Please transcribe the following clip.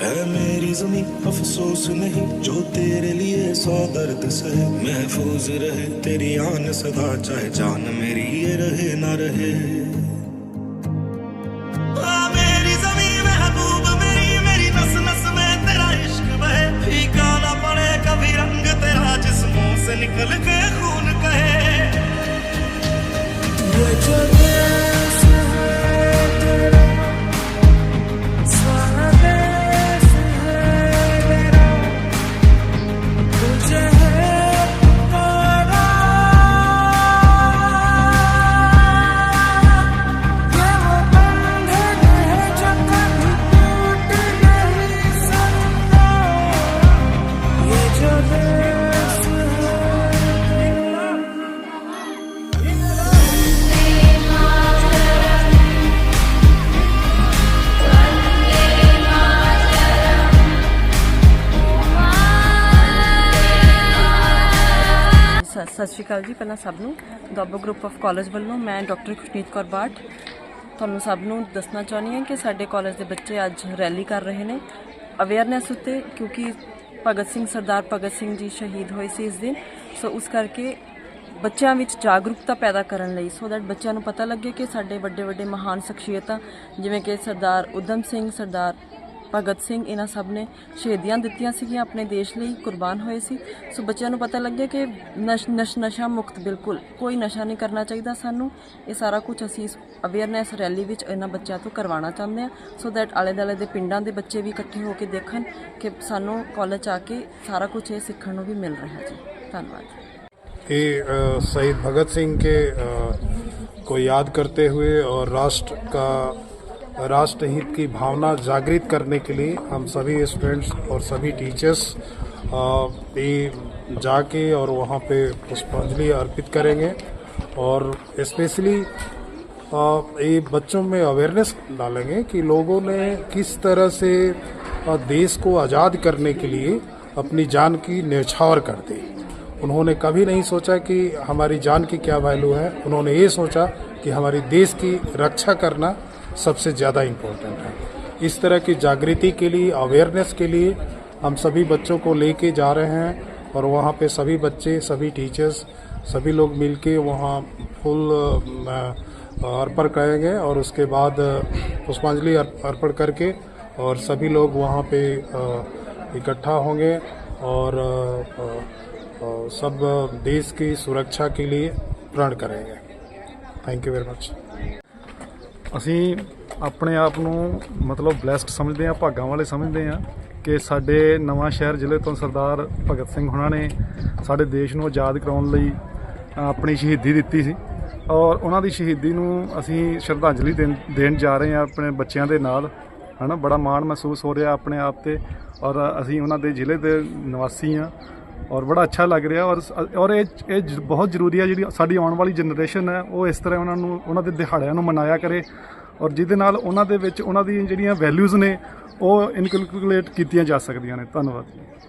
मेरी जमी अफसोस नहीं जो तेरे लिए सौ दर्द सहे महफूज रहे। तेरी आन सदा चाहे जान मेरी ये रहे ना रहे। आ, मेरी ज़मीं महबूब ਸਤਿ ਸ਼੍ਰੀ ਅਕਾਲ ਜੀ, ਪਹਿਲਾਂ ਸਭ ਨੂੰ। ਦੋਬੋ ਗਰੁੱਪ ਆਫ ਕਾਲਜ ਵੱਲੋਂ ਮੈਂ ਡਾਕਟਰ ਖੁਸ਼ਨੀਤ ਕੌਰ ਬਾਟ ਤੁਹਾਨੂੰ ਸਭ ਨੂੰ ਦੱਸਣਾ ਚਾਹੁੰਦੀ ਹਾਂ ਕਿ ਸਾਡੇ ਕਾਲਜ ਦੇ ਬੱਚੇ ਅੱਜ ਰੈਲੀ ਕਰ ਰਹੇ ਨੇ। ਅਵੇਅਰਨੈਸ ਉੱਤੇ, ਕਿਉਂਕਿ ਭਗਤ ਸਿੰਘ, ਸਰਦਾਰ ਭਗਤ ਸਿੰਘ ਜੀ ਸ਼ਹੀਦ ਹੋਏ ਸੀ ਇਸ ਦਿਨ। ਸੋ ਉਸ ਕਰਕੇ ਬੱਚਿਆਂ ਵਿੱਚ ਜਾਗਰੂਕਤਾ ਪੈਦਾ ਕਰਨ ਲਈ ਸੋ ਦੈਟ ਬੱਚਿਆਂ ਨੂੰ ਪਤਾ ਲੱਗੇ ਕਿ ਸਾਡੇ ਵੱਡੇ ਵੱਡੇ ਮਹਾਨ ਸ਼ਖਸੀਅਤਾਂ, ਜਿਵੇਂ ਕਿ ਸਰਦਾਰ ਉਦਮ ਸਿੰਘ, ਸਰਦਾਰ ਭਗਤ ਸਿੰਘ ਇਹਨਾਂ ਸਭ ਨੇ ਸ਼ਹੀਦੀਆਂ ਦਿੱਤੀਆਂ ਸੀਗੀਆਂ ਆਪਣੇ ਦੇਸ਼ ਲਈ ਕੁਰਬਾਨ ਹੋਏ ਸੀ ਸੋ ਬੱਚਿਆਂ ਨੂੰ ਪਤਾ ਲੱਗੇ ਕਿ ਨਸ਼ ਨਸ਼ ਨਸ਼ਾ ਮੁਕਤ ਬਿਲਕੁਲ ਕੋਈ ਨਸ਼ਾ ਨਹੀਂ ਕਰਨਾ ਚਾਹੀਦਾ ਸਾਨੂੰ ਇਹ ਸਾਰਾ ਕੁਝ ਅਸੀਂ ਇਸ ਅਵੇਅਰਨੈਸ ਰੈਲੀ ਵਿੱਚ ਇਹਨਾਂ ਬੱਚਿਆਂ ਤੋਂ ਕਰਵਾਉਣਾ ਚਾਹੁੰਦੇ ਹਾਂ ਸੋ ਦੈਟ ਆਲੇ ਦੁਆਲੇ ਦੇ ਪਿੰਡਾਂ ਦੇ ਬੱਚੇ ਵੀ ਇਕੱਠੇ ਹੋ ਕੇ ਦੇਖਣ ਕਿ ਸਾਨੂੰ ਕਾਲਜ ਆ ਕੇ ਸਾਰਾ ਕੁਝ ਇਹ ਸਿੱਖਣ ਨੂੰ ਵੀ ਮਿਲ ਰਿਹਾ ਜੀ ਧੰਨਵਾਦ ये अ, शहीद भगत सिंह के अ, को याद करते हुए और राष्ट्र का राष्ट्र हित की भावना जागृत करने के लिए हम सभी स्टूडेंट्स और सभी टीचर्स भी जाके और वहाँ पे पुष्पांजलि अर्पित करेंगे और स्पेशली ये बच्चों में अवेयरनेस डालेंगे कि लोगों ने किस तरह से देश को आज़ाद करने के लिए अपनी जान की न्यौछावर कर दी। उन्होंने कभी नहीं सोचा कि हमारी जान की क्या वैल्यू है। उन्होंने ये सोचा कि हमारी देश की रक्षा करना सबसे ज़्यादा इम्पोर्टेंट है। इस तरह की जागृति के लिए अवेयरनेस के लिए हम सभी बच्चों को लेके जा रहे हैं और वहाँ पे सभी बच्चे, सभी टीचर्स सभी लोग मिलके वहाँ फुल अर्पण करेंगे और उसके बाद पुष्पांजलि अर्पण करके और सभी लोग वहाँ पे इकट्ठा होंगे और सब देश की सुरक्षा के लिए प्रण करेंगे। थैंक यू वेरी मच ਅਸੀਂ ਆਪਣੇ ਆਪ ਨੂੰ ਮਤਲਬ ਬlesed ਸਮਝਦੇ ਹਾਂ, ਭਾਗਾਂ ਵਾਲੇ ਸਮਝਦੇ ਹਾਂ ਕਿ ਸਾਡੇ ਨਵਾਂ ਸ਼ਹਿਰ ਜ਼ਿਲ੍ਹੇ ਤੋਂ ਸਰਦਾਰ ਭਗਤ ਸਿੰਘ ਹੁਣਾਂ ਨੇ ਸਾਡੇ ਦੇਸ਼ ਨੂੰ ਆਜ਼ਾਦ ਕਰਾਉਣ ਲਈ ਆਪਣੀ ਸ਼ਹੀਦੀ ਦਿੱਤੀ ਸੀ। ਔਰ ਉਹਨਾਂ ਦੀ ਸ਼ਹੀਦੀ ਨੂੰ ਅਸੀਂ ਸ਼ਰਧਾਂਜਲੀ ਦੇਣ ਦੇਣ ਜਾ ਰਹੇ ਹਾਂ ਆਪਣੇ ਬੱਚਿਆਂ ਦੇ ਨਾਲ, ਹਨਾ? ਬੜਾ ਮਾਣ ਮਹਿਸੂਸ ਹੋ ਰਿਹਾ ਆਪਣੇ ਆਪ ਤੇ। ਔਰ ਅਸੀਂ ਉਹਨਾਂ ਦੇ ਜ਼ਿਲ੍ਹੇ ਦੇ ਨਿਵਾਸੀ ਹਾਂ। ਔਰ ਬੜਾ ਅੱਛਾ ਲੱਗ ਰਿਹਾ ਔਰ ਔਰ ਇਹ ਇਹ ਜ- ਬਹੁਤ ਜ਼ਰੂਰੀ ਹੈ ਜਿਹੜੀ ਸਾਡੀ ਆਉਣ ਵਾਲੀ ਜਨਰੇਸ਼ਨ ਹੈ, ਉਹ ਇਸ ਤਰ੍ਹਾਂ ਉਹਨਾਂ ਨੂੰ, ਉਹਨਾਂ ਦੇ ਦਿਹਾੜਿਆਂ ਨੂੰ ਮਨਾਇਆ ਕਰੇ ਔਰ ਜਿਹਦੇ ਨਾਲ ਉਹਨਾਂ ਦੇ ਵਿੱਚ ਉਹਨਾਂ ਦੀ ਜਿਹੜੀਆਂ ਵੈਲਿਊਜ਼ ਨੇ, ਉਹ ਇਨਕਲਕੂਲੇਟ ਕੀਤੀਆਂ ਜਾ ਸਕਦੀਆਂ ਨੇ। ਧੰਨਵਾਦ। ਜੀ